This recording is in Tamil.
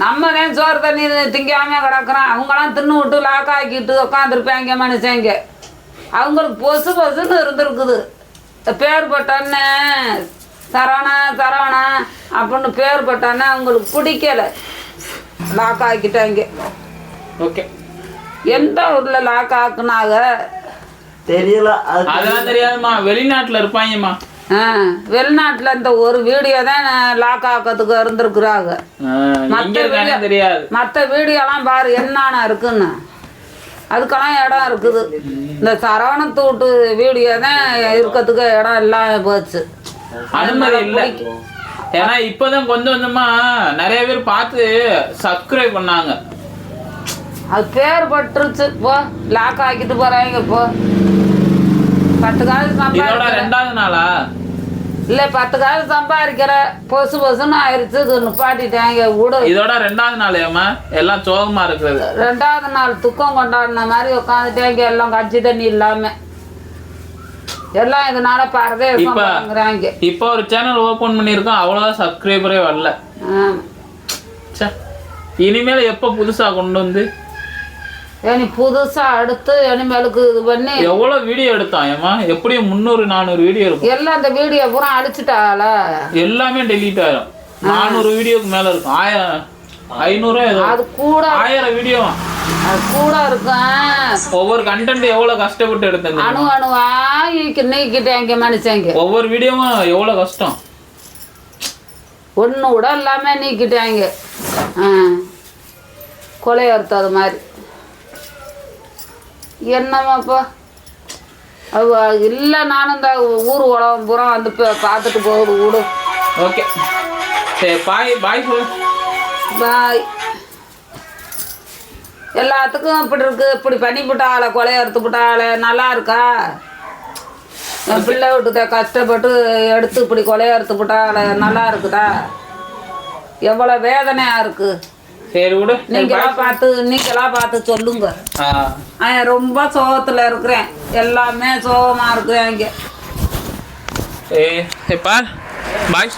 நம்ம தான் சோறு தண்ணி திங்காம கிடக்குறோம்? அவங்களாம் தின்னு விட்டு லாக் ஆக்கிட்டு உட்காந்துருப்பாங்க மனுஷங்க. அவங்களுக்கு பொசு பொசுன்னு இருந்திருக்குது. பேர் பட்டோன்னே சரவணா சரவணா அப்படின்னு பேர் பட்டோன்னே அவங்களுக்கு பிடிக்கல. லாக் ஆக்கிட்டாங்க. ஓகே எந்த ஊரில் லாக் ஆக்குனாங்க? தெரியல. அது அதெல்லாம் தெரியாதும்மா. வெளிநாட்டுல இருப்பாங்கம்மா. வெளிநாட்டில் இந்த ஒரு வீடியோ தான் லாக் ஆக்கிறதுக்கு இருந்திருக்குறாங்க. வீடியோ- தெரியாது. மற்ற வீடியோலாம் பாரு என்னென்ன இருக்குன்னு. அதுக்கெல்லாம் இடம் இருக்குது. இந்த சரவணத்து வீட்டு வீடியோ தான் இருக்கிறதுக்கு இடம் இல்லாம போச்சு. அனுமதி இல்ல. ஏன்னா இப்பதான் கொஞ்சம் கொஞ்சமா நிறைய பேர் பார்த்து சப்ஸ்கிரைப் பண்ணாங்க. அது பேர் பட்டுருச்சு. போ லாக் ஆக்கிட்டு போறாங்க போ. பத்து இதோட சம்பாதிக்கிற ரெண்டாவது நாளா? இல்லை பத்து காசு சம்பாதிக்கிற பொசு பொசுன்னு ஆயிடுச்சு இது நிப்பாட்டிட்டாங்க விடு இதோட ரெண்டாவது நாள் ஏமா எல்லாம் சோகமா இருக்கிறது. ரெண்டாவது நாள் துக்கம் கொண்டாடின மாதிரி உட்காந்துட்டாங்க எல்லாம் கட்சி தண்ணி இல்லாம. எல்லாம் இதனால பரதேசம் இப்ப- இப்போ ஒரு சேனல் ஓபன் பண்ணியிருக்கோம். அவ்வளோதான் சப்ஸ்கிரைபரே வரல. இனிமேல் எப்போ புதுசா கொண்டு வந்து இனி புதுசா அடுத்து இனிமேலுக்கு இது பண்ணி எவ்வளோ வீடியோ எடுத்தான் ஏமா எப்படியும் முந்நூறு நானூறு வீடியோ இருக்கும். எல்லாம் அந்த வீடியோ பூரா அழிச்சிட்டாள எல்லாமே டெலீட் ஆயிரும். நானூறு வீடியோக்கு மேல இருக்கும். ஆயிரம் ஐநூறு அது கூட ஆயிரம் வீடியோ அது கூட இருக்கும் ஒவ்வொரு கண்டென்ட் எவ்வளவு கஷ்டப்பட்டு எடுத்தது அணு அணுவா? நீக்கிட்டாங்க மனுஷங்க ஒவ்வொரு வீடியோவும் எவ்வளவு கஷ்டம்? ஒன்று கூட இல்லாமல் நீக்கிட்டாங்க கொலை அறுத்தது மாதிரி. என்னமாப்பா? இல்லை நானும் இந்த ஊர் உலகம் பூரா வந்து பார்த்துட்டு போகுது விடு. ஓகே. சரி பாய் பாய் சொல்லு. பாய். எல்லாத்துக்கும் இப்படி இருக்கு இப்படி பண்ணி விட்டாளே கொலையை அறுத்து விட்டாளே நல்லா இருக்கா? என் பிள்ளை விட்டுத கஷ்டப்பட்டு எடுத்து இப்படி கொலையை அறுத்து விட்டாளே நல்லா இருக்குதா? எவ்வளோ வேதனையாக இருக்கு. சரி விடு. நீங்களா. பார்த்து நீங்களா பார்த்து சொல்லுங்க. ஆ. ரொம்ப சோகத்தில் இருக்கிறேன். எல்லாமே சோகமாக இருக்கிறேன் இங்கே சரி பாய் பாய்